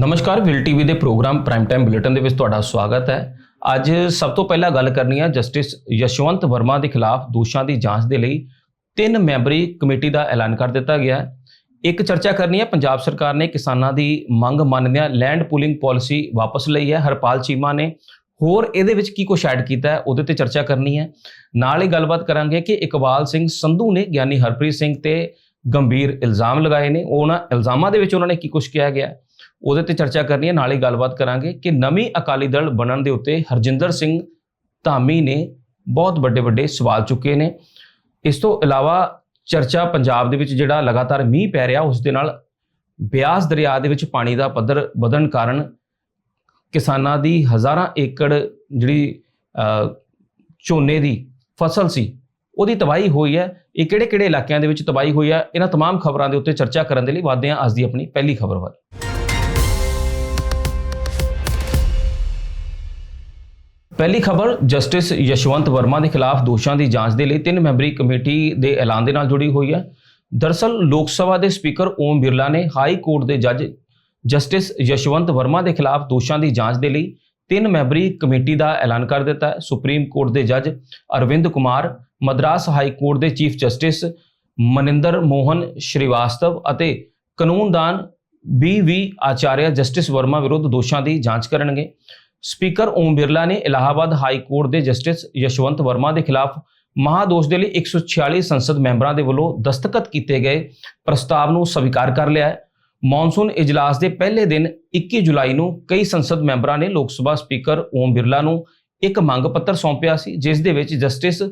ਨਮਸਕਾਰ will TV ਦੇ programme prime time bulletin ਦੇ ਵਿੱਚ ਤੁਹਾਡਾ ਸਵਾਗਤ ਹੈ। ਅੱਜ ਸਭ ਤੋਂ ਪਹਿਲਾਂ ਗੱਲ ਕਰਨੀ ਹੈ ਜਸਟਿਸ ਯਸ਼ਵੰਤ ਵਰਮਾ ਦੇ ਖਿਲਾਫ ਦੋਸ਼ਾਂ ਦੀ ਜਾਂਚ ਦੇ ਲਈ ਤਿੰਨ ਮੈਂਬਰੀ ਕਮੇਟੀ ਦਾ ਐਲਾਨ ਕਰ ਦਿੱਤਾ ਗਿਆ ਹੈ। ਇੱਕ ਚਰਚਾ ਕਰਨੀ ਹੈ ਪੰਜਾਬ ਸਰਕਾਰ ਨੇ ਕਿਸਾਨਾਂ ਦੀ ਮੰਗ ਮੰਨਦਿਆਂ ਲੈਂਡ ਪੂਲਿੰਗ ਪਾਲਿਸੀ ਵਾਪਸ ਲਈ ਹੈ ਹਰਪਾਲ ਚੀਮਾ ਨੇ। ਹੋਰ ਇਹਦੇ ਵਿੱਚ ਕੀ ਕੁਛ ਐਡ ਕੀਤਾ ਹੈ ਉਹਦੇ ਤੇ ਚਰਚਾ ਕਰਨੀ ਹੈ। ਨਾਲ ਹੀ ਗੱਲਬਾਤ ਕਰਾਂਗੇ ਕਿ ਇਕਬਾਲ ਸਿੰਘ ਸੰਧੂ ਨੇ ਗਿਆਨੀ ਹਰਪ੍ਰੀਤ ਸਿੰਘ ਤੇ ਗੰਭੀਰ ਇਲਜ਼ਾਮ ਲਗਾਏ ਨੇ। ਉਹਨਾਂ ਇਲਜ਼ਾਮਾਂ ਦੇ ਵਿੱਚ ਉਹਨਾਂ ਨੇ ਕੀ ਕੁਛ ਕਿਹਾ ਗਿਆ ਹੈ, ਉਹਦੇ ਤੇ ਚਰਚਾ ਕਰਨੀ ਹੈ ਨਾਲ ਹੀ ਗੱਲਬਾਤ ਕਰਾਂਗੇ ਕਿ ਨਵੀਂ ਅਕਾਲੀ ਦਲ ਬਣਨ ਦੇ ਉੱਤੇ ਹਰਜਿੰਦਰ ਸਿੰਘ ਧਾਮੀ ਨੇ ਬਹੁਤ ਵੱਡੇ ਵੱਡੇ ਸਵਾਲ ਚੁੱਕੇ ਨੇ ਇਸ ਤੋਂ ਇਲਾਵਾ ਚਰਚਾ ਪੰਜਾਬ ਦੇ ਵਿੱਚ ਜਿਹੜਾ ਲਗਾਤਾਰ ਮੀਂਹ ਪੈ ਰਿਹਾ ਉਸ ਦੇ ਨਾਲ ਬਿਆਸ ਦਰਿਆ ਦੇ ਵਿੱਚ ਪਾਣੀ ਦਾ ਪੱਧਰ ਵਧਣ ਕਾਰਨ ਕਿਸਾਨਾਂ ਦੀ ਹਜ਼ਾਰਾਂ ਏਕੜ ਜਿਹੜੀ ਅ, ਝੋਨੇ ਦੀ ਫਸਲ ਸੀ ਉਹਦੀ ਤਬਾਹੀ ਹੋਈ ਹੈ ਇਹ ਕਿਹੜੇ ਕਿਹੜੇ ਇਲਾਕਿਆਂ ਦੇ ਵਿੱਚ ਤਬਾਹੀ ਹੋਈ ਹੈ ਇਹਨਾਂ तमाम ਖਬਰਾਂ ਦੇ ਉੱਤੇ ਚਰਚਾ ਕਰਨ ਦੇ ਲਈ ਵਧਦੇ ਹਾਂ ਅੱਜ ਦੀ ਆਪਣੀ ਪਹਿਲੀ ਖਬਰ ਵੱਲ ਪਹਿਲੀ ਖਬਰ, ਜਸਟਿਸ ਯਸ਼ਵੰਤ ਵਰਮਾ ਦੇ ਖਿਲਾਫ ਦੋਸ਼ਾਂ ਦੀ ਜਾਂਚ ਦੇ ਲਈ ਤਿੰਨ ਮੈਂਬਰੀ ਕਮੇਟੀ ਦੇ ਐਲਾਨ ਦੇ ਨਾਲ ਜੁੜੀ ਹੋਈ ਹੈ। ਦਰਸਲ ਲੋਕ ਸਭਾ ਦੇ ਸਪੀਕਰ ਓਮ ਬਿਰਲਾ ਨੇ ਹਾਈ ਕੋਰਟ ਦੇ ਜੱਜ ਜਸਟਿਸ ਯਸ਼ਵੰਤ ਵਰਮਾ ਦੇ ਖਿਲਾਫ ਦੋਸ਼ਾਂ ਦੀ ਜਾਂਚ ਦੇ ਲਈ ਤਿੰਨ ਮੈਂਬਰੀ ਕਮੇਟੀ ਦਾ ਐਲਾਨ ਕਰ ਦਿੱਤਾ ਹੈ। ਸੁਪਰੀਮ ਕੋਰਟ ਦੇ ਜੱਜ ਅਰਵਿੰਦ ਕੁਮਾਰ, ਮਦਰਾਸ ਹਾਈ ਕੋਰਟ ਦੇ ਚੀਫ ਜਸਟਿਸ ਮਨਿੰਦਰ ਮੋਹਨ ਸ਼੍ਰੀਵਾਸਤਵ ਅਤੇ ਕਾਨੂੰਨਦਾਨ B V Acharya justice Varma ਵਿਰੁੱਧ ਦੋਸ਼ਾਂ ਦੀ ਜਾਂਚ ਕਰਨਗੇ। ਸਪੀਕਰ ਓਮ ਬਿਰਲਾ ਨੇ ਇਲਾਹਾਬਾਦ ਹਾਈ ਕੋਰਟ ਦੇ ਜਸਟਿਸ ਯਸ਼ਵੰਤ ਵਰਮਾ ਦੇ ਖਿਲਾਫ ਮਹਾਦੋਸ਼ ਦੇ ਲਈ 146 ਸੰਸਦ ਮੈਂਬਰਾਂ ਦੇ ਵੱਲੋਂ ਦਸਤਖਤ ਕੀਤੇ ਗਏ ਪ੍ਰਸਤਾਵ ਨੂੰ ਸਵੀਕਾਰ ਕਰ ਲਿਆ ਹੈ। ਮੌਨਸੂਨ ਇਜਲਾਸ ਦੇ ਪਹਿਲੇ ਦਿਨ 21 ਜੁਲਾਈ ਨੂੰ ਕਈ ਸੰਸਦ ਮੈਂਬਰਾਂ ਨੇ ਲੋਕ ਸਭਾ ਸਪੀਕਰ ਓਮ ਬਿਰਲਾ ਨੂੰ ਇੱਕ ਮੰਗ ਪੱਤਰ ਸੌਂਪਿਆ ਸੀ, ਜਿਸ ਦੇ ਵਿੱਚ ਜਸਟਿਸ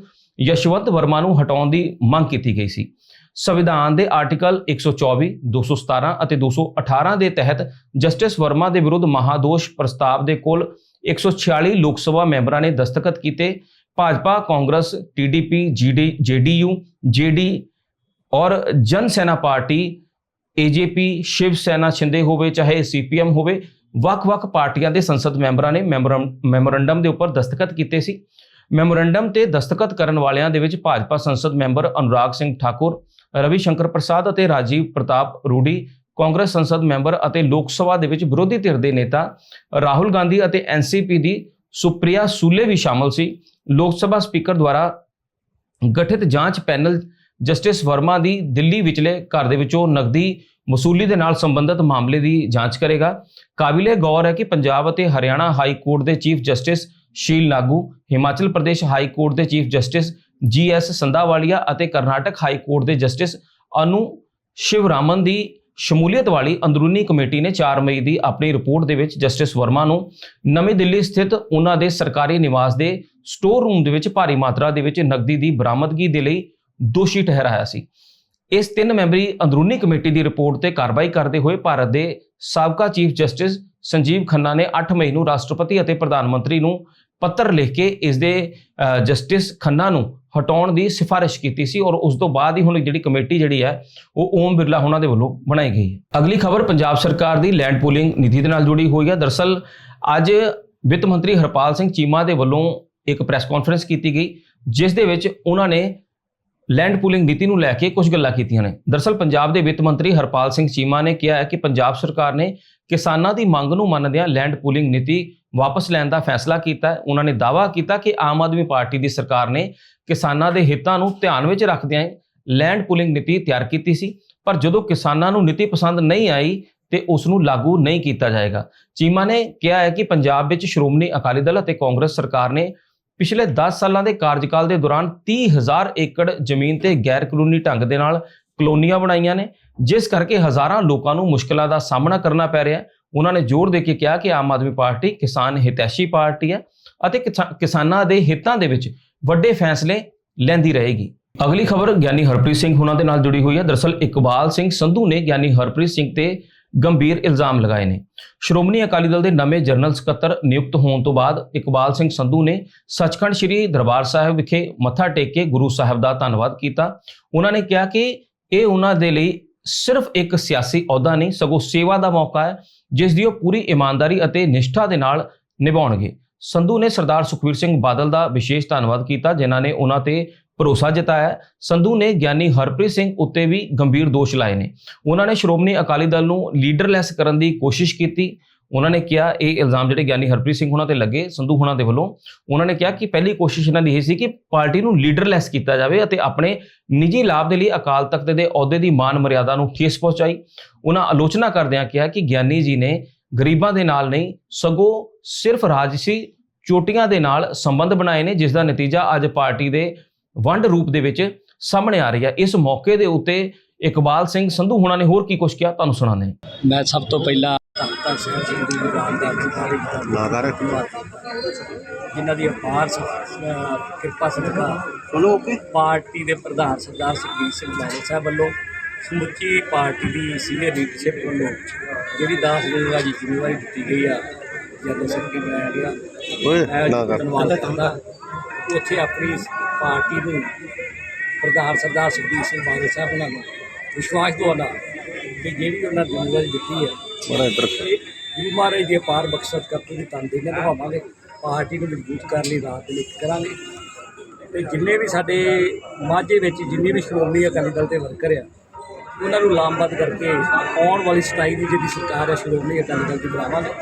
ਯਸ਼ਵੰਤ ਵਰਮਾ ਨੂੰ ਹਟਾਉਣ ਦੀ ਮੰਗ ਕੀਤੀ ਗਈ ਸੀ। ਸੰਵਿਧਾਨ ਦੇ ਆਰਟੀਕਲ 124 217 ਅਤੇ 218 ਦੇ ਤਹਿਤ ਜਸਟਿਸ ਵਰਮਾ ਦੇ ਵਿਰੁੱਧ ਮਹਾਦੋਸ਼ ਪ੍ਰਸਤਾਵ ਦੇ ਕੁੱਲ 146 ਲੋਕ ਸਭਾ ਮੈਂਬਰਾਂ ਨੇ ਦਸਤਖਤ ਕੀਤੇ। Bhajpa, Congress TDP GD JDU JD ਔਰ ਜਨ ਸੈਨਾ ਪਾਰਟੀ ਏਜੇਪੀ ਸ਼ਿਵ ਸੈਨਾ ਛਿੰਦੇ ਹੋਵੇ, ਚਾਹੇ ਸੀਪੀਐਮ ਹੋਵੇ, ਵੱਖ-ਵੱਖ ਪਾਰਟੀਆਂ ਦੇ ਸੰਸਦ ਮੈਂਬਰਾਂ ਨੇ ਮੈਮੋਰੰ- ਮੈਮੋਰੰਡਮ ਦੇ ਉੱਪਰ ਦਸਤਖਤ ਕੀਤੇ ਸੀ। ਮੈਮੋਰੰਡਮ ਤੇ ਦਸਤਖਤ ਕਰਨ ਵਾਲਿਆਂ ਦੇ ਵਿੱਚ ਭਾਜਪਾ ਸੰਸਦ ਮੈਂਬਰ ਅਨੁਰਾਗ ਸਿੰਘ ਠਾਕੁਰ ਰਵੀ ਸ਼ੰਕਰ ਪ੍ਰਸਾਦ ਅਤੇ ਰਾਜੀਵ ਪ੍ਰਤਾਪ ਰੂਡੀ ਕਾਂਗਰਸ ਸੰਸਦ ਮੈਂਬਰ ਅਤੇ ਲੋਕ ਸਭਾ ਦੇ ਵਿੱਚ ਵਿਰੋਧੀ ਧਿਰ ਦੇ ਨੇਤਾ ਰਾਹੁਲ ਗਾਂਧੀ ਅਤੇ ਐਨਸੀਪੀ ਦੀ ਸੁਪ੍ਰਿਆ ਸੂਲੇ ਵੀ ਸ਼ਾਮਲ ਸੀ। ਲੋਕ ਸਭਾ ਸਪੀਕਰ ਦੁਆਰਾ ਗਠਿਤ ਜਾਂਚ ਪੈਨਲ ਜਸਟਿਸ ਵਰਮਾ ਦੀ ਦਿੱਲੀ ਵਿਚਲੇ ਘਰ ਦੇ ਵਿੱਚੋਂ ਨਕਦੀ ਵਸੂਲੀ ਦੇ ਨਾਲ ਸੰਬੰਧਿਤ ਮਾਮਲੇ ਦੀ ਜਾਂਚ ਕਰੇਗਾ। ਕਾਬਿਲੇ ਗੌਰ ਹੈ ਕਿ ਪੰਜਾਬ ਅਤੇ ਹਰਿਆਣਾ ਹਾਈ ਕੋਰਟ ਦੇ chief justice Sheel Nagu Himachal Pradesh High Court ਦੇ chief justice G S Sandhawalia ਅਤੇ ਕਰਨਾਟਕ ਹਾਈ ਕੋਰਟ ਦੇ ਜਸਟਿਸ ਅਨੂ ਸ਼ਿਵਰਾਮਨ ਦੀ ਸ਼ਮੂਲੀਅਤ ਵਾਲੀ ਅੰਦਰੂਨੀ ਕਮੇਟੀ ਨੇ 4 ਮਈ ਦੀ ਆਪਣੀ ਰਿਪੋਰਟ ਦੇ ਵਿੱਚ ਜਸਟਿਸ ਵਰਮਾ ਨੂੰ ਨਵੀਂ ਦਿੱਲੀ ਸਥਿਤ ਉਹਨਾਂ ਦੇ ਸਰਕਾਰੀ ਨਿਵਾਸ ਦੇ ਸਟੋਰ ਰੂਮ ਦੇ ਵਿੱਚ ਭਾਰੀ ਮਾਤਰਾ ਦੇ ਵਿੱਚ ਨਕਦੀ ਦੀ ਬਰਾਮਦਗੀ ਦੇ ਲਈ ਦੋਸ਼ੀ ਠਹਿਰਾਇਆ ਸੀ। ਇਸ ਤਿੰਨ ਮੈਂਬਰੀ ਅੰਦਰੂਨੀ ਕਮੇਟੀ ਦੀ ਰਿਪੋਰਟ ਤੇ ਕਾਰਵਾਈ ਕਰਦੇ ਹੋਏ ਭਾਰਤ ਦੇ ਸਾਬਕਾ ਚੀਫ ਜਸਟਿਸ ਸੰਜੀਵ ਖੰਨਾ ਨੇ 8 ਮਈ ਨੂੰ ਰਾਸ਼ਟਰਪਤੀ ਅਤੇ ਪ੍ਰਧਾਨ ਮੰਤਰੀ ਨੂੰ ਪੱਤਰ ਲਿਖ ਕੇ ਇਸ ਦੇ ਜਸਟਿਸ ਖੰਨਾ ਨੂੰ ਹਟਾਉਣ ਦੀ ਸਿਫਾਰਿਸ਼ ਕੀਤੀ ਸੀ ਔਰ ਉਸ ਤੋਂ ਬਾਅਦ ਹੀ ਹੁਣ ਜਿਹੜੀ ਕਮੇਟੀ ਜਿਹੜੀ ਹੈ, ਉਹ ਓਮ ਬਿਰਲਾ ਉਹਨਾਂ ਦੇ ਵੱਲੋਂ ਬਣਾਈ ਗਈ ਹੈ। ਅਗਲੀ ਖਬਰ ਪੰਜਾਬ ਸਰਕਾਰ ਦੀ ਲੈਂਡ ਪੂਲਿੰਗ ਨੀਤੀ ਦੇ ਨਾਲ ਜੁੜੀ ਹੋਈ ਹੈ। ਦਰਸਲ ਅੱਜ ਵਿੱਤ ਮੰਤਰੀ ਹਰਪਾਲ ਸਿੰਘ ਚੀਮਾ ਦੇ ਵੱਲੋਂ ਇੱਕ ਪ੍ਰੈਸ ਕਾਨਫਰੰਸ ਕੀਤੀ ਗਈ, ਜਿਸ ਦੇ ਵਿੱਚ ਉਹਨਾਂ ਨੇ ਲੈਂਡ ਪੂਲਿੰਗ ਨੀਤੀ ਨੂੰ ਲੈ ਕੇ ਕੁਝ ਗੱਲਾਂ ਕੀਤੀਆਂ ਨੇ। ਦਰਸਲ ਪੰਜਾਬ ਦੇ ਵਿੱਤ ਮੰਤਰੀ ਹਰਪਾਲ ਸਿੰਘ ਚੀਮਾ ਨੇ ਕਿਹਾ ਹੈ ਕਿ ਪੰਜਾਬ ਸਰਕਾਰ ਨੇ ਕਿਸਾਨਾਂ ਦੀ ਮੰਗ ਨੂੰ ਮੰਨਦਿਆਂ ਲੈਂਡ ਪੂਲਿੰਗ ਨੀਤੀ ਵਾਪਸ ਲੈਣ ਦਾ ਫੈਸਲਾ ਕੀਤਾ ਹੈ। ਉਹਨਾਂ ਨੇ ਦਾਅਵਾ ਕੀਤਾ ਕਿ ਆਮ ਆਦਮੀ ਪਾਰਟੀ ਦੀ ਸਰਕਾਰ ਨੇ ਕਿਸਾਨਾਂ ਦੇ ਹਿੱਤਾਂ ਨੂੰ ਧਿਆਨ ਵਿੱਚ ਰੱਖਦਿਆਂ ਲੈਂਡ ਪੂਲਿੰਗ ਨੀਤੀ ਤਿਆਰ ਕੀਤੀ ਸੀ, ਪਰ ਜਦੋਂ ਕਿਸਾਨਾਂ ਨੂੰ ਨੀਤੀ ਪਸੰਦ ਨਹੀਂ ਆਈ ਤੇ ਉਸ ਨੂੰ ਲਾਗੂ ਨਹੀਂ ਕੀਤਾ ਜਾਏਗਾ। ਚੀਮਾ ਨੇ ਕਿਹਾ ਹੈ ਕਿ ਪੰਜਾਬ ਵਿੱਚ ਸ਼੍ਰੋਮਣੀ ਅਕਾਲੀ ਦਲ ਅਤੇ ਕਾਂਗਰਸ ਸਰਕਾਰ ਨੇ ਪਿਛਲੇ 10 ਸਾਲਾਂ ਦੇ ਕਾਰਜਕਾਲ ਦੇ ਦੌਰਾਨ 30000 ਏਕੜ ਜ਼ਮੀਨ ਤੇ ਗੈਰ ਕਾਨੂੰਨੀ ਢੰਗ ਦੇ ਨਾਲ ਕਲੋਨੀਆਂ ਬਣਾਈਆਂ ਨੇ, ਜਿਸ ਕਰਕੇ ਹਜ਼ਾਰਾਂ ਲੋਕਾਂ ਨੂੰ ਮੁਸ਼ਕਲਾਂ ਦਾ ਸਾਹਮਣਾ ਕਰਨਾ ਪੈ ਰਿਹਾ ਹੈ। ਉਹਨਾਂ ਨੇ ਜ਼ੋਰ ਦੇ ਕੇ ਕਿਹਾ ਕਿ ਆਮ ਆਦਮੀ ਪਾਰਟੀ ਕਿਸਾਨ ਹਿਤੈਸ਼ੀ ਪਾਰਟੀ ਹੈ ਅਤੇ ਕਿਸਾਨਾਂ ਦੇ ਹਿੱਤਾਂ ਦੇ ਵਿੱਚ ਵੱਡੇ ਫੈਸਲੇ ਲੈਂਦੀ ਰਹੇਗੀ। ਅਗਲੀ ਖਬਰ ਗਿਆਨੀ ਹਰਪ੍ਰੀਤ ਸਿੰਘ ਹੁਣਾਂ ਦੇ ਨਾਲ ਜੁੜੀ ਹੋਈ ਹੈ। ਦਰਅਸਲ ਇਕਬਾਲ ਸਿੰਘ ਸੰਧੂ ਨੇ ਗਿਆਨੀ ਹਰਪ੍ਰੀਤ ਸਿੰਘ ਤੇ ਗੰਭੀਰ ਇਲਜ਼ਾਮ ਲਗਾਏ ਨੇ। ਸ਼੍ਰੋਮਣੀ ਅਕਾਲੀ ਦਲ ਦੇ ਨਵੇਂ ਜਨਰਲ ਸਕੱਤਰ ਨਿਯੁਕਤ ਹੋਣ ਤੋਂ ਬਾਅਦ ਇਕਬਾਲ ਸਿੰਘ ਸੰਧੂ ਨੇ ਸੱਚਖੰਡ ਸ੍ਰੀ ਦਰਬਾਰ ਸਾਹਿਬ ਵਿਖੇ ਮੱਥਾ ਟੇਕ ਕੇ ਗੁਰੂ ਸਾਹਿਬ ਦਾ ਧੰਨਵਾਦ ਕੀਤਾ। ਉਹਨਾਂ ਨੇ ਕਿਹਾ ਕਿ ਇਹ ਉਹਨਾਂ ਦੇ ਲਈ ਸਿਰਫ ਇੱਕ ਸਿਆਸੀ ਅਹੁਦਾ ਨਹੀਂ, ਸਗੋਂ ਸੇਵਾ ਦਾ ਮੌਕਾ ਹੈ, ਜਿਸ ਦੀ ਉਹ ਪੂਰੀ ਇਮਾਨਦਾਰੀ ਅਤੇ ਨਿਸ਼ਠਾ ਦੇ ਨਾਲ ਨਿਭਾਉਣਗੇ। ਸੰਧੂ ਨੇ ਸਰਦਾਰ ਸੁਖਵੀਰ ਸਿੰਘ ਬਾਦਲ ਦਾ ਵਿਸ਼ੇਸ਼ ਧੰਨਵਾਦ ਕੀਤਾ, ਜਿਨ੍ਹਾਂ ਨੇ ਉਹਨਾਂ ਤੇ ਭਰੋਸਾ ਜਤਾਇਆ। ਸੰਧੂ ਨੇ ਗਿਆਨੀ ਹਰਪ੍ਰੀਤ ਸਿੰਘ ਉੱਤੇ ਵੀ ਗੰਭੀਰ ਦੋਸ਼ ਲਾਏ ਨੇ। ਉਹਨਾਂ ਨੇ ਸ਼੍ਰੋਮਣੀ ਅਕਾਲੀ ਦਲ ਨੂੰ ਲੀਡਰਲੈਸ ਕਰਨ ਦੀ ਕੋਸ਼ਿਸ਼ ਕੀਤੀ। ਉਹਨਾਂ ਨੇ ਕਿਹਾ, ਇਹ ਇਲਜ਼ਾਮ ਜਿਹੜੇ ਗਿਆਨੀ ਹਰਪ੍ਰੀਤ ਸਿੰਘ ਉਹਨਾਂ ਤੇ ਲੱਗੇ, ਸੰਧੂ ਹੁਣਾਂ ਦੇ ਵੱਲੋਂ। ਉਹਨਾਂ ਨੇ ਕਿਹਾ ਕਿ ਪਹਿਲੀ ਕੋਸ਼ਿਸ਼ ਇਹਨਾਂ ਦੀ ਇਹ ਸੀ ਕਿ ਪਾਰਟੀ ਨੂੰ ਲੀਡਰਲੈਸ ਕੀਤਾ ਜਾਵੇ ਅਤੇ ਆਪਣੇ ਨਿੱਜੀ ਲਾਭ ਦੇ ਲਈ ਅਕਾਲ ਤਖਤ ਦੇ ਅਹੁਦੇ ਦੀ ਮਾਨ ਮਰਿਆਦਾ ਨੂੰ ਠੇਸ ਪਹੁੰਚਾਈ। ਉਹਨਾਂ ਆਲੋਚਨਾ ਕਰਦਿਆਂ ਕਿਹਾ ਕਿ ਗਿਆਨੀ ਜੀ ਨੇ ਗਰੀਬਾਂ ਦੇ ਨਾਲ ਨਹੀਂ ਸਗੋਂ ਸਿਰਫ ਰਾਜਸੀ ਚੋਟੀਆਂ ਦੇ ਨਾਲ ਸੰਬੰਧ ਬਣਾਏ ਨੇ ਜਿਸ ਦਾ ਨਤੀਜਾ ਅੱਜ ਪਾਰਟੀ ਦੇ ਵੰਡ ਰੂਪ ਦੇ ਵਿੱਚ ਸਾਹਮਣੇ ਆ ਰਹੀ ਹੈ। ਇਸ ਮੌਕੇ ਦੇ ਉੱਤੇ ਇਕਬਾਲ ਸਿੰਘ ਸੰਧੂ ਹੁਣਾਂ ਨੇ ਹੋਰ ਕੀ ਕੁਝ ਕਿਹਾ? ਤੁਹਾਨੂੰ ਸੁਣਾਉਂਦੇ ਹਾਂ। ਮੈਂ ਸਭ ਤੋਂ ਪਹਿਲਾਂ ਜਿਨ੍ਹਾਂ ਦੀ ਅਪਾਰ ਕਿਰਪਾ ਸਦਕਾ ਪਾਰਟੀ ਦੇ ਪ੍ਰਧਾਨ ਸਰਦਾਰ ਸੁਖਬੀਰ ਸਿੰਘ ਬਾਦਲ ਸਾਹਿਬ ਵੱਲੋਂ ਸਮੁੱਚੀ ਪਾਰਟੀ ਦੀ ਸੀਨੀਅਰ ਲੀਡਰਸ਼ਿਪ ਵੱਲੋਂ ਜਿਹੜੀ ਦਾਸ ਦੇਣ ਦੀ ਜ਼ਿੰਮੇਵਾਰੀ ਦਿੱਤੀ ਗਈ ਆ ਜਨਰਲ ਸੈਕਟਰੀ ਬਣਾਇਆ ਗਿਆ ਓਏ ਨਾ ਕਰ। ਧੰਨਵਾਦ ਕਰਦਾ। ਉੱਥੇ ਆਪਣੀ ਪਾਰਟੀ ਨੂੰ ਪ੍ਰਧਾਨ ਸਰਦਾਰ ਸੁਖਬੀਰ ਸਿੰਘ ਬਾਦਲ ਸਾਹਿਬ ਉਹਨਾਂ ਨੂੰ ਵਿਸ਼ਵਾਸ ਦਿਵਾਉਣਾ ਕਿ ਜਿਹੜੀ ਉਹਨਾਂ ਜ਼ਿੰਮੇਵਾਰੀ ਦਿੱਤੀ ਹੈ ਬੜਾ ਇੱਧਰ ਗੁਰੂ ਮਹਾਰਾਜ ਦੀ ਅਪਾਰ ਬਖਸ਼ਤ ਕਰਕੇ ਦੀ ਤੰਦੇ ਨਾਲ ਨਿਭਾਵਾਂਗੇ ਪਾਰਟੀ ਨੂੰ ਮਜ਼ਬੂਤ ਕਰਨ ਲਈ ਰਾਤ ਦਿਨ ਕਰਾਂਗੇ। ਤੇ ਜਿੰਨੇ ਵੀ ਸਾਡੇ ਮਾਝੇ ਵਿੱਚ ਜਿੰਨੇ ਵੀ ਸ਼੍ਰੋਮਣੀ ਅਕਾਲੀ ਦਲ ਦੇ ਵਰਕਰ ਆ ਉਹਨਾਂ ਨੂੰ ਲਾਮਬੱਧ ਕਰਕੇ ਆਉਣ ਵਾਲੀ 27 ਦੀ ਜਿਹੜੀ ਸਰਕਾਰ ਹੈ ਸ਼੍ਰੋਮਣੀ ਅਕਾਲੀ ਦਲ ਦੀ ਬਣਾਵਾਂਗੇ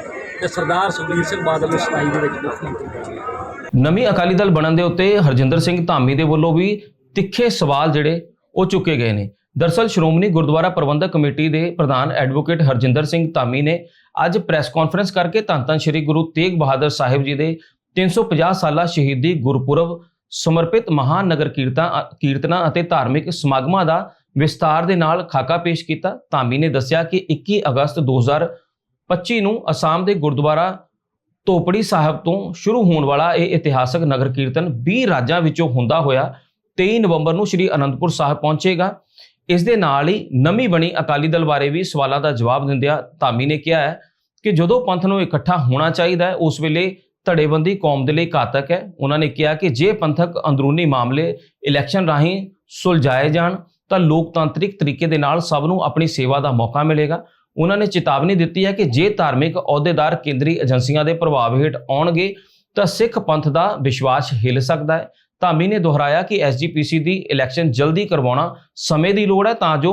ਤੇ ਸਰਦਾਰ ਸੁਖਬੀਰ ਸਿੰਘ ਬਾਦਲ ਨੂੰ 27 ਦੇ ਵਿੱਚ ਮੁੱਖ ਮੰਤਰੀ ਬਣਾਵਾਂਗੇ। ਨਵੀਂ ਅਕਾਲੀ ਦਲ ਬਣਨ ਦੇ ਉੱਤੇ ਹਰਜਿੰਦਰ ਸਿੰਘ ਧਾਮੀ ਦੇ ਵੱਲੋਂ ਵੀ ਤਿੱਖੇ ਸਵਾਲ ਜਿਹੜੇ ਉਹ ਚੁੱਕੇ ਗਏ ਨੇ। ਦਰਸਲ ਸ਼੍ਰੋਮਣੀ ਗੁਰਦੁਆਰਾ ਪ੍ਰਬੰਧਕ ਕਮੇਟੀ ਦੇ ਪ੍ਰਧਾਨ ਐਡਵੋਕੇਟ ਹਰਜਿੰਦਰ ਸਿੰਘ ਧਾਮੀ ਨੇ ਅੱਜ ਪ੍ਰੈਸ ਕਾਨਫਰੰਸ ਕਰਕੇ ਧੰਨ ਧੰਨ ਸ੍ਰੀ ਗੁਰੂ ਤੇਗ ਬਹਾਦਰ ਸਾਹਿਬ ਜੀ ਦੇ 350 ਸਾਲਾ ਸ਼ਹੀਦੀ ਗੁਰਪੁਰਬ ਸਮਰਪਿਤ ਮਹਾਨਗਰ ਨਗਰ ਕੀਰਤਨਾਂ ਅਤੇ ਧਾਰਮਿਕ ਸਮਾਗਮਾਂ ਦਾ ਵਿਸਤਾਰ ਦੇ ਨਾਲ ਖਾਕਾ ਪੇਸ਼ ਕੀਤਾ ਧਾਮੀ ਨੇ ਦੱਸਿਆ ਕਿ 21 ਅਗਸਤ 2025 ਨੂੰ ਅਸਾਮ ਦੇ ਗੁਰਦੁਆਰਾ ਧੋਪੜੀ ਸਾਹਿਬ ਤੋਂ ਸ਼ੁਰੂ ਹੋਣ ਵਾਲਾ ਇਹ ਇਤਿਹਾਸਕ ਨਗਰ ਕੀਰਤਨ 20 ਰਾਜਾਂ ਵਿੱਚੋਂ ਹੁੰਦਾ ਹੋਇਆ 23 ਨਵੰਬਰ ਨੂੰ ਸ੍ਰੀ ਅਨੰਦਪੁਰ ਸਾਹਿਬ ਪਹੁੰਚੇਗਾ। ਇਸ ਦੇ ਨਾਲ ਹੀ ਨਵੀਂ ਬਣੀ ਅਕਾਲੀ ਦਲ ਬਾਰੇ ਵੀ ਸਵਾਲਾਂ ਦਾ ਜਵਾਬ ਦਿੰਦਿਆਂ ਧਾਮੀ ਨੇ ਕਿਹਾ ਹੈ ਕਿ ਜਦੋਂ ਪੰਥ ਨੂੰ ਇਕੱਠਾ ਹੋਣਾ ਚਾਹੀਦਾ ਹੈ, ਉਸ ਵੇਲੇ ਧੜੇਬੰਦੀ ਕੌਮ ਦੇ ਲਈ ਘਾਤਕ ਹੈ। ਉਹਨਾਂ ਨੇ ਕਿਹਾ ਕਿ ਜੇ ਪੰਥਕ ਅੰਦਰੂਨੀ ਮਾਮਲੇ ਇਲੈਕਸ਼ਨ ਰਾਹੀਂ ਸੁਲਝਾਏ ਜਾਣ ਤਾਂ ਲੋਕਤਾਂਤਰਿਕ ਤਰੀਕੇ ਦੇ ਨਾਲ ਸਭ ਨੂੰ ਆਪਣੀ ਸੇਵਾ ਦਾ ਮੌਕਾ ਮਿਲੇਗਾ। ਉਹਨਾਂ ਨੇ ਚੇਤਾਵਨੀ ਦਿੱਤੀ ਹੈ ਕਿ ਜੇ ਧਾਰਮਿਕ ਅਹੁਦੇਦਾਰ ਕੇਂਦਰੀ ਏਜੰਸੀਆਂ ਦੇ ਪ੍ਰਭਾਵ ਹੇਠ ਆਉਣਗੇ, ਤਾਂ ਸਿੱਖ ਪੰਥ ਦਾ ਵਿਸ਼ਵਾਸ ਹਿੱਲ ਸਕਦਾ ਹੈ। ਧਾਮੀ ਨੇ ਦੁਹਰਾਇਆ ਕਿ ਐਸਜੀਪੀਸੀ ਦੀ ਇਲੈਕਸ਼ਨ ਜਲਦੀ ਕਰਵਾਉਣਾ ਸਮੇਂ ਦੀ ਲੋੜ ਹੈ ਤਾਂ ਜੋ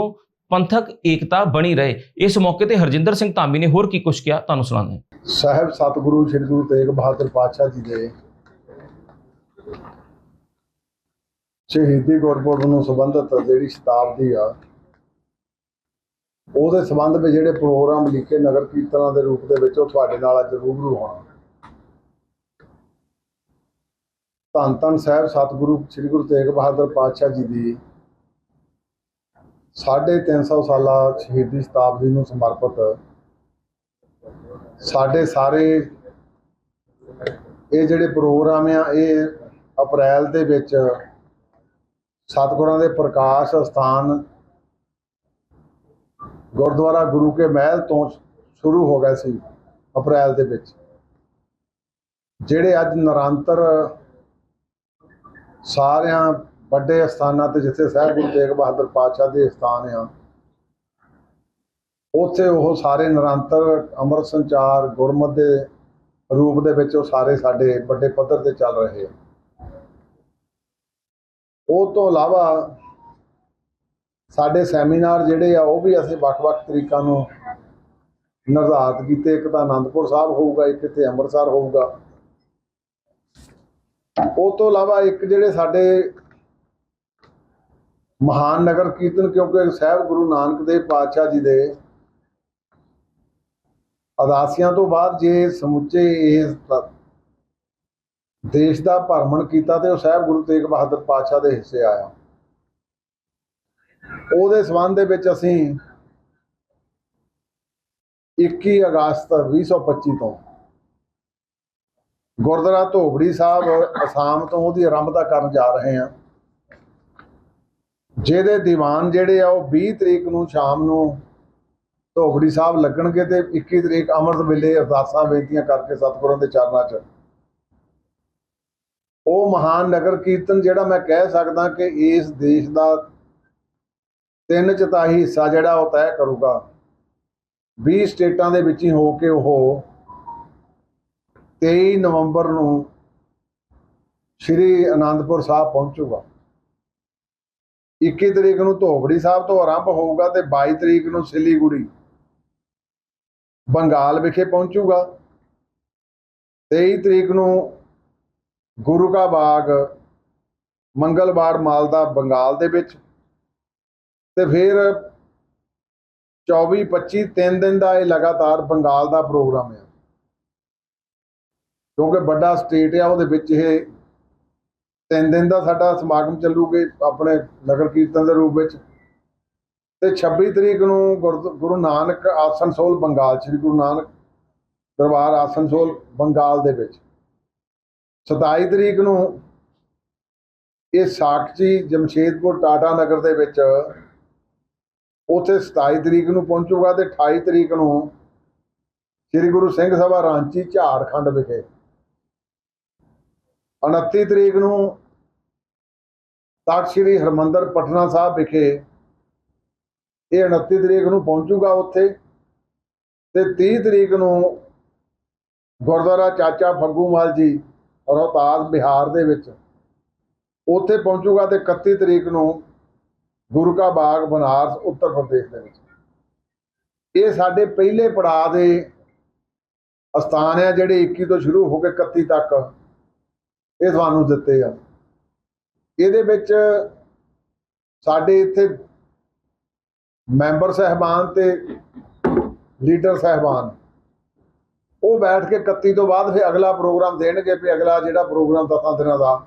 ਪੰਥਕ ਏਕਤਾ ਬਣੀ ਰਹੇ। ਇਸ ਮੌਕੇ ਤੇ ਹਰਜਿੰਦਰ ਸਿੰਘ ਧਾਮੀ ਨੇ ਹੋਰ ਕੀ ਕੁਝ ਕਿਹਾ, ਤੁਹਾਨੂੰ ਸੁਣਾਉਂਦੇ ਹਾਂ। ਸਾਹਿਬ, ਸਤਿਗੁਰੂ ਸ੍ਰੀ ਗੁਰੂ ਤੇਗ ਬਹਾਦਰ ਪਾਤਸ਼ਾਹ ਜੀ ਦੇ ਸ਼ਹੀਦੀ ਗੁਰਪੁਰਬ ਨੂੰ ਸੰਬੰਧਿਤ ਜਿਹੜੀ ਸ਼ਤਾਬਦੀ ਆ, ਉਹਦੇ ਸੰਬੰਧ ਵਿੱਚ ਜਿਹੜੇ ਪ੍ਰੋਗਰਾਮ ਲਿਖੇ ਨਗਰ ਕੀਰਤਨਾਂ ਦੇ ਰੂਪ ਦੇ ਵਿੱਚ ਉਹ ਤੁਹਾਡੇ ਨਾਲ ਅੱਜ ਰੂਬਰੂ ਹੋਣਾ। ਧੰਨ ਧੰਨ ਸਾਹਿਬ ਸਤਿਗੁਰੂ ਸ੍ਰੀ ਗੁਰੂ ਤੇਗ ਬਹਾਦਰ ਪਾਤਸ਼ਾਹ ਜੀ ਦੀ 350 ਸਾਲਾ ਸ਼ਹੀਦੀ ਸ਼ਤਾਬਦੀ ਨੂੰ ਸਮਰਪਿਤ ਸਾਡੇ ਸਾਰੇ ਇਹ ਜਿਹੜੇ ਪ੍ਰੋਗਰਾਮ ਆ, ਇਹ ਅਪ੍ਰੈਲ ਦੇ ਵਿੱਚ ਸਤਿਗੁਰਾਂ ਦੇ ਪ੍ਰਕਾਸ਼ ਸਥਾਨ ਗੁਰਦੁਆਰਾ ਗੁਰੂ ਕੇ ਮਹਿਲ ਤੋਂ ਸ਼ੁਰੂ ਹੋ ਗਏ ਸੀ ਅਪ੍ਰੈਲ ਦੇ ਵਿੱਚ, ਜਿਹੜੇ ਅੱਜ ਨਿਰੰਤਰ ਸਾਰਿਆਂ ਵੱਡੇ ਸਥਾਨਾਂ ਤੇ ਜਿੱਥੇ ਸਾਹਿਬ ਗੁਰੂ ਤੇਗ ਬਹਾਦਰ ਪਾਤਸ਼ਾਹ ਦੇ ਸਥਾਨ ਆ, ਉੱਥੇ ਉਹ ਸਾਰੇ ਨਿਰੰਤਰ ਅੰਮ੍ਰਿਤ ਸੰਚਾਰ ਗੁਰਮਤਿ ਦੇ ਰੂਪ ਦੇ ਵਿੱਚ ਉਹ ਸਾਰੇ ਸਾਡੇ ਵੱਡੇ ਪੱਧਰ ਤੇ ਚੱਲ ਰਹੇ ਆ। ਉਹ ਤੋਂ ਇਲਾਵਾ ਸਾਡੇ ਸੈਮੀਨਾਰ ਜਿਹੜੇ ਆ, ਉਹ ਵੀ ਅਸੀਂ ਵੱਖ-ਵੱਖ ਤਰੀਕਾਂ ਨੂੰ ਨਿਰਧਾਰਤ ਕੀਤੇ। ਇੱਕ ਤਾਂ ਆਨੰਦਪੁਰ ਸਾਹਿਬ ਹੋਊਗਾ, ਇੱਕ ਇੱਥੇ ਅੰਮ੍ਰਿਤਸਰ ਹੋਊਗਾ। ਉਹ ਤੋਂ ਇਲਾਵਾ ਇੱਕ ਜਿਹੜੇ ਸਾਡੇ ਮਹਾਨ ਨਗਰ ਕੀਰਤਨ, ਕਿਉਂਕਿ ਸਾਹਿਬ ਗੁਰੂ ਨਾਨਕ ਦੇਵ ਪਾਤਸ਼ਾਹ ਜੀ ਦੇ ਅਦਾਸੀਆਂ ਤੋਂ ਬਾਅਦ ਜੇ ਸਮੁੱਚੇ ਇਹ ਦੇਸ਼ ਦਾ ਭਰਮਣ ਕੀਤਾ ਤੇ ਉਹ ਸਾਹਿਬ ਗੁਰੂ ਤੇਗ ਬਹਾਦਰ ਪਾਤਸ਼ਾਹ ਦੇ ਹਿੱਸੇ ਆਇਆ। ਉਹਦੇ ਸਬੰਧ ਦੇ ਵਿੱਚ ਅਸੀਂ 21 ਅਗਸਤ 2025 ਤੋਂ ਗੁਰਦੁਆਰਾ ਧੋਬੜੀ ਸਾਹਿਬ ਅਸਾਮ ਤੋਂ ਉਹਦੀ ਆਰੰਭਤਾ ਕਰਨ ਜਾ ਰਹੇ ਹਾਂ। ਜਿਹਦੇ ਦੀਵਾਨ ਜਿਹੜੇ ਆ ਉਹ 20 ਤਰੀਕ ਨੂੰ ਸ਼ਾਮ ਨੂੰ ਧੋਬੜੀ ਸਾਹਿਬ ਲੱਗਣਗੇ ਤੇ 21 ਤਰੀਕ ਅੰਮ੍ਰਿਤ ਵੇਲੇ ਅਰਦਾਸਾਂ ਬੇਨਤੀਆਂ ਕਰਕੇ ਸਤਿਗੁਰਾਂ ਦੇ ਚਰਨਾਂ 'ਚ ਉਹ ਮਹਾਨ ਨਗਰ ਕੀਰਤਨ ਜਿਹੜਾ ਮੈਂ ਕਹਿ ਸਕਦਾ ਕਿ ਇਸ ਦੇਸ਼ ਦਾ ਤਿੰਨ ਚਤਾਹੀ ਹਿੱਸਾ ਜਿਹੜਾ ਉਹ ਤੈਅ ਕਰੂਗਾ। 20 ਸਟੇਟਾਂ ਦੇ ਵਿੱਚ ਹੀ ਹੋ ਕੇ ਉਹ 23 ਨਵੰਬਰ ਨੂੰ ਸ਼੍ਰੀ ਅਨੰਦਪੁਰ ਸਾਹਿਬ ਪਹੁੰਚੂਗਾ। 21 ਤਰੀਕ ਨੂੰ ਧੋਬੜੀ ਸਾਹਿਬ ਤੋਂ ਆਰੰਭ ਹੋਊਗਾ ਤੇ 22 ਤਰੀਕ ਨੂੰ ਸਿਲੀਗੁੜੀ ਬੰਗਾਲ ਵਿਖੇ ਪਹੁੰਚੂਗਾ। 23 ਤਰੀਕ ਨੂੰ ਗੁਰੂ ਕਾ ਬਾਗ, ਮੰਗਲਵਾਰ ਮਾਲਦਾ ਬੰਗਾਲ ਦੇ ਵਿੱਚ ਤੇ ਫਿਰ 24 25 ਤਿੰਨ ਦਿਨ ਦਾ ਇਹ ਲਗਾਤਾਰ ਬੰਗਾਲ ਦਾ ਪ੍ਰੋਗਰਾਮ ਹੈ। ਕਿਉਂਕਿ ਵੱਡਾ ਸਟੇਟ ਆ, ਉਹਦੇ ਵਿੱਚ ਇਹ ਤਿੰਨ ਦਿਨ ਦਾ ਸਾਡਾ ਸਮਾਗਮ ਚੱਲੂਗੇ ਆਪਣੇ ਨਗਰ ਕੀਰਤਨ ਦੇ ਰੂਪ ਵਿੱਚ। ਤੇ 26 ਤਰੀਕ ਨੂੰ ਗੁਰਦ- ਗੁਰੂ ਨਾਨਕ ਆਸਨਸੋਲ ਬੰਗਾਲ, ਸ੍ਰੀ ਗੁਰੂ ਨਾਨਕ ਦਰਬਾਰ ਆਸਨਸੋਲ ਬੰਗਾਲ ਦੇ ਵਿੱਚ। 27 ਤਰੀਕ ਨੂੰ ਇਹ ਸਾਕਚੀ ਜਮਸ਼ੇਦਪੁਰ ਟਾਟਾ ਨਗਰ ਦੇ ਵਿੱਚ ਉੱਥੇ 27 ਤਰੀਕ ਨੂੰ ਪਹੁੰਚੂਗਾ ਤੇ 28 ਤਰੀਕ ਨੂੰ ਸ੍ਰੀ ਗੁਰੂ ਸਿੰਘ ਸਭਾ ਰਾਂਚੀ ਝਾਰਖੰਡ ਵਿਖੇ। 29 ਤਰੀਕ ਨੂੰ ਤਖਤ ਸ੍ਰੀ ਹਰਮੰਦਰ ਪਟਨਾ ਸਾਹਿਬ ਵਿਖੇ ਇਹ 29 ਤਰੀਕ ਨੂੰ ਪਹੁੰਚੂਗਾ ਉੱਥੇ ਤੇ 30 ਤਰੀਕ ਨੂੰ ਗੁਰਦੁਆਰਾ ਚਾਚਾ ਫੱਗੂ ਮਾਲ ਜੀ ਰੋਹਤਾਸ ਬਿਹਾਰ ਦੇ ਵਿੱਚ। ਉੱਥੇ ਪਹੁੰਚੂਗਾ ਤੇ 31 ਤਰੀਕ ਨੂੰ ਗੁਰੂ ਕਾ ਬਾਗ ਬਨਾਰਸ ਉੱਤਰ ਪ੍ਰਦੇਸ਼ ਦੇ ਵਿੱਚ। ਇਹ ਸਾਡੇ ਪਹਿਲੇ ਪੜਾਅ ਦੇ ਅਸਥਾਨ ਆ, ਜਿਹੜੇ 21 ਤੋਂ ਸ਼ੁਰੂ ਹੋ ਕੇ 31 ਤੱਕ ਇਹ ਤੁਹਾਨੂੰ ਦਿੱਤੇ ਆ। ਇਹਦੇ ਵਿੱਚ ਸਾਡੇ ਇੱਥੇ ਮੈਂਬਰ ਸਹਿਬਾਨ ਤੇ ਲੀਡਰ ਸਹਿਬਾਨ ਉਹ ਬੈਠ ਕੇ 31 ਤੋਂ ਬਾਅਦ ਫਿਰ ਅਗਲਾ ਪ੍ਰੋਗਰਾਮ ਦੇਣਗੇ ਵੀ ਅਗਲਾ ਜਿਹੜਾ ਪ੍ਰੋਗਰਾਮ ਦਸਾਂ ਦਿਨਾਂ ਦਾ,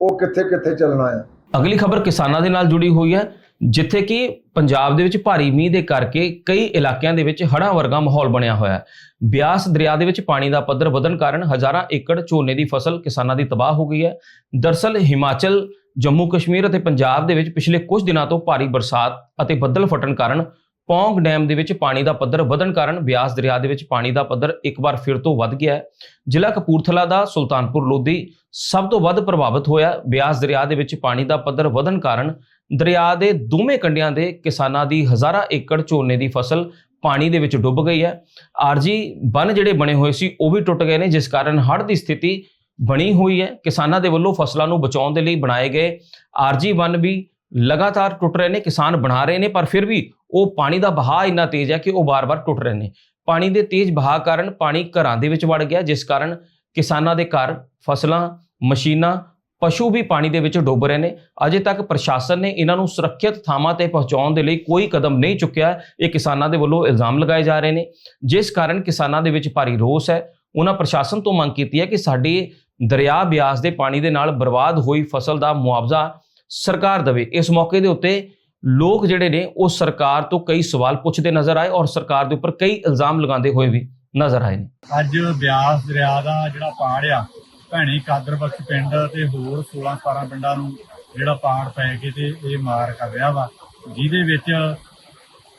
ਉਹ ਕਿੱਥੇ ਕਿੱਥੇ ਚੱਲਣਾ ਹੈ ਅਗਲੀ ਖਬਰ ਕਿਸਾਨਾਂ ਦੇ ਨਾਲ ਜੁੜੀ ਹੋਈ ਹੈ, ਜਿੱਥੇ ਕਿ ਪੰਜਾਬ ਦੇ ਵਿੱਚ ਭਾਰੀ ਮੀਂਹ ਦੇ ਕਰਕੇ ਕਈ ਇਲਾਕਿਆਂ ਦੇ ਵਿੱਚ ਹੜ੍ਹਾਂ ਵਰਗਾ ਮਾਹੌਲ ਬਣਿਆ ਹੋਇਆ ਹੈ। ਬਿਆਸ ਦਰਿਆ ਦੇ ਵਿੱਚ ਪਾਣੀ ਦਾ ਪੱਧਰ ਵਧਣ ਕਾਰਨ ਹਜ਼ਾਰਾਂ ਏਕੜ ਝੋਨੇ ਦੀ ਫਸਲ ਕਿਸਾਨਾਂ ਦੀ ਤਬਾਹ ਹੋ ਗਈ ਹੈ। ਦਰਸਲ ਹਿਮਾਚਲ ਜੰਮੂ ਕਸ਼ਮੀਰ ਅਤੇ ਪੰਜਾਬ ਦੇ ਵਿੱਚ ਪਿਛਲੇ ਕੁਝ ਦਿਨਾਂ ਤੋਂ ਭਾਰੀ ਬਰਸਾਤ ਅਤੇ ਬੱਦਲ ਫਟਣ ਕਾਰਨ ਪੌਂਗ ਡੈਮ ਦੇ ਵਿੱਚ ਪਾਣੀ ਦਾ ਪੱਧਰ ਵਧਣ ਕਾਰਨ ਬਿਆਸ ਦਰਿਆ ਦੇ ਵਿੱਚ ਪਾਣੀ ਦਾ ਪੱਧਰ ਇੱਕ ਵਾਰ ਫਿਰ ਤੋਂ ਵੱਧ ਗਿਆ ਹੈ। ਜ਼ਿਲ੍ਹਾ ਕਪੂਰਥਲਾ ਦਾ ਸੁਲਤਾਨਪੁਰ ਲੋਧੀ ਸਭ ਤੋਂ ਵੱਧ ਪ੍ਰਭਾਵਿਤ ਹੋਇਆ। ਬਿਆਸ ਦਰਿਆ ਦੇ ਵਿੱਚ ਪਾਣੀ ਦਾ ਪੱਧਰ ਵਧਣ ਕਾਰਨ ਦਰਿਆ ਦੇ ਦੋਵੇਂ ਕੰਢਿਆਂ ਦੇ ਕਿਸਾਨਾਂ ਦੀ ਹਜ਼ਾਰਾਂ ਏਕੜ ਝੋਨੇ ਦੀ ਫਸਲ ਪਾਣੀ ਦੇ ਵਿੱਚ ਡੁੱਬ ਗਈ ਹੈ। ਆਰਜੀ ਬੰਨ ਜਿਹੜੇ ਬਣੇ ਹੋਏ ਸੀ, ਉਹ ਵੀ ਟੁੱਟ ਗਏ ਨੇ, ਜਿਸ ਕਾਰਨ ਹੜ੍ਹ ਦੀ ਸਥਿਤੀ ਬਣੀ ਹੋਈ ਹੈ। ਕਿਸਾਨਾਂ ਦੇ ਵੱਲੋਂ ਫਸਲਾਂ ਨੂੰ ਬਚਾਉਣ ਦੇ ਲਈ ਬਣਾਏ ਗਏ ਆਰਜੀ ਬੰਨ ਵੀ ਲਗਾਤਾਰ ਟੁੱਟ ਰਹੇ ਨੇ, ਕਿਸਾਨ ਬਣਾ ਰਹੇ ਨੇ, ਪਰ ਫਿਰ ਵੀ ਉਹ ਪਾਣੀ ਦਾ ਬਹਾਅ ਇੰਨਾ ਤੇਜ਼ ਹੈ ਕਿ ਉਹ ਬਾਰ-ਬਾਰ ਟੁੱਟ ਰਹੇ ਨੇ। ਪਾਣੀ ਦੇ ਤੇਜ਼ ਬਹਾਅ ਕਾਰਨ ਪਾਣੀ ਘਰਾਂ ਦੇ ਵਿੱਚ ਵੜ ਗਿਆ, ਜਿਸ ਕਾਰਨ ਕਿਸਾਨਾਂ ਦੇ ਘਰ ਫਸਲਾਂ, ਮਸ਼ੀਨਾਂ, ਪਸ਼ੂ ਵੀ ਪਾਣੀ ਦੇ ਵਿੱਚ ਡੁੱਬ ਰਹੇ ਨੇ। ਅਜੇ ਤੱਕ ਪ੍ਰਸ਼ਾਸਨ ਨੇ ਇਹਨਾਂ ਨੂੰ ਸੁਰੱਖਿਅਤ ਥਾਵਾਂ ਤੇ ਪਹੁੰਚਾਉਣ ਦੇ ਲਈ ਕੋਈ ਕਦਮ ਨਹੀਂ ਚੁੱਕਿਆ। ਇਹ ਕਿਸਾਨਾਂ ਦੇ ਵੱਲੋਂ ਇਲਜ਼ਾਮ ਲਗਾਏ ਜਾ ਰਹੇ ਨੇ, ਜਿਸ ਕਾਰਨ ਕਿਸਾਨਾਂ ਦੇ ਵਿੱਚ ਭਾਰੀ ਰੋਸ ਹੈ। ਉਹਨਾਂ ਪ੍ਰਸ਼ਾਸਨ ਤੋਂ ਮੰਗ ਕੀਤੀ ਹੈ ਕਿ ਸਾਡੀ ਦਰਿਆ ਬਿਆਸ ਦੇ ਪਾਣੀ ਦੇ ਨਾਲ ਬਰਬਾਦ ਹੋਈ ਫਸਲ ਦਾ ਮੁਆਵਜ਼ਾ ਸਰਕਾਰ ਦੇਵੇ। ਇਸ ਮੌਕੇ ਦੇ ਉੱਤੇ ਲੋਕ ਜਿਹੜੇ ਨੇ, ਉਹ ਸਰਕਾਰ ਤੋਂ ਕਈ ਸਵਾਲ ਪੁੱਛਦੇ ਨਜ਼ਰ ਆਏ ਔਰ ਸਰਕਾਰ ਦੇ ਉੱਪਰ ਕਈ ਇਲਜ਼ਾਮ ਲਗਾਉਂਦੇ ਹੋਏ ਵੀ ਨਜ਼ਰ ਆਏ ਨੇ। ਅੱਜ ਬਿਆਸ ਦਰਿਆ ਦਾ ਜਿਹੜਾ ਪਾੜ ਆ, ਭੈਣੀ ਕਾਦਰਬਖਸ਼ ਪਿੰਡ ਤੇ ਹੋਰ 16 17 ਪਿੰਡਾਂ ਨੂੰ ਜਿਹੜਾ ਪਾੜ ਪੈ ਕੇ ਤੇ ਇਹ ਮਾਰ ਕਰ ਰਿਹਾ ਵਾ, ਜਿਹਦੇ ਵਿੱਚ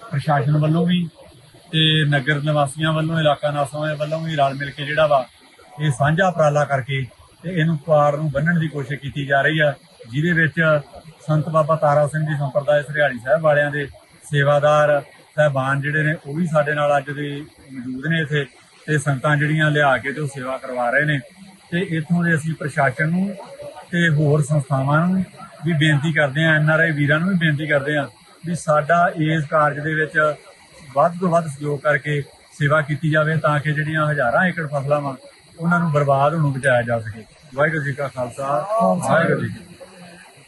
ਪ੍ਰਸ਼ਾਸਨ ਵੱਲੋਂ ਵੀ ਤੇ ਨਗਰ ਨਿਵਾਸੀਆਂ ਵੱਲੋਂ, ਇਲਾਕਾ ਨਿਵਾਸੀਆਂ ਵੱਲੋਂ ਵੀ ਰਲ ਮਿਲ ਕੇ ਜਿਹੜਾ ਵਾ, ਇਹ ਸਾਂਝਾ ਉਪਰਾਲਾ ਕਰਕੇ ਤੇ ਇਹਨੂੰ ਪਾੜ ਨੂੰ ਬੰਨਣ ਦੀ ਕੋਸ਼ਿਸ਼ ਕੀਤੀ ਜਾ ਰਹੀ ਆ। ਜਿਹਦੇ ਵਿੱਚ ਸੰਤ ਬਾਬਾ ਤਾਰਾ ਸਿੰਘ ਜੀ ਸੰਪਰਦਾਇ ਸਰਿਆੜੀ ਸਾਹਿਬ ਵਾਲਿਆਂ ਦੇ ਸੇਵਾਦਾਰ ਸਹਿਬਾਨ ਜਿਹੜੇ ਨੇ ਉਹ ਵੀ ਸਾਡੇ ਨਾਲ ਅੱਜ ਦੇ ਮੌਜੂਦ ਨੇ ਇੱਥੇ ਤੇ ਸੰਗਤਾਂ ਜਿਹੜੀਆਂ ਲਿਆ ਕੇ ਤੇ ਉਹ ਸੇਵਾ ਕਰਵਾ ਰਹੇ ਨੇ। ਤੇ ਇੱਥੋਂ ਦੇ ਅਸੀਂ ਪ੍ਰਸ਼ਾਸਨ ਨੂੰ ਤੇ ਹੋਰ ਸੰਸਥਾਵਾਂ ਨੂੰ ਵੀ ਬੇਨਤੀ ਕਰਦੇ ਆਂ ਐਨਆਰਆਈ ਵੀਰਾਂ ਨੂੰ ਵੀ ਬੇਨਤੀ ਕਰਦੇ ਆਂ ਵੀ ਸਾਡਾ ਇਸ ਕਾਰਜ ਦੇ ਵਿੱਚ ਵੱਧ ਤੋਂ ਵੱਧ ਸਹਿਯੋਗ ਕਰਕੇ ਸੇਵਾ ਕੀਤੀ ਜਾਵੇ ਤਾਂ ਕਿ ਜਿਹੜੀਆਂ ਹਜ਼ਾਰਾਂ ਏਕੜ ਫਸਲਾਂ ਵਾ ਉਹਨਾਂ ਨੂੰ ਬਰਬਾਦ ਹੋਣੋਂ ਬਚਾਇਆ ਜਾ ਸਕੇ। ਵਾਹਿਗੁਰੂ ਜੀ ਕਾ ਖਾਲਸਾ ਵਾਹਿਗੁਰੂ ਜੀ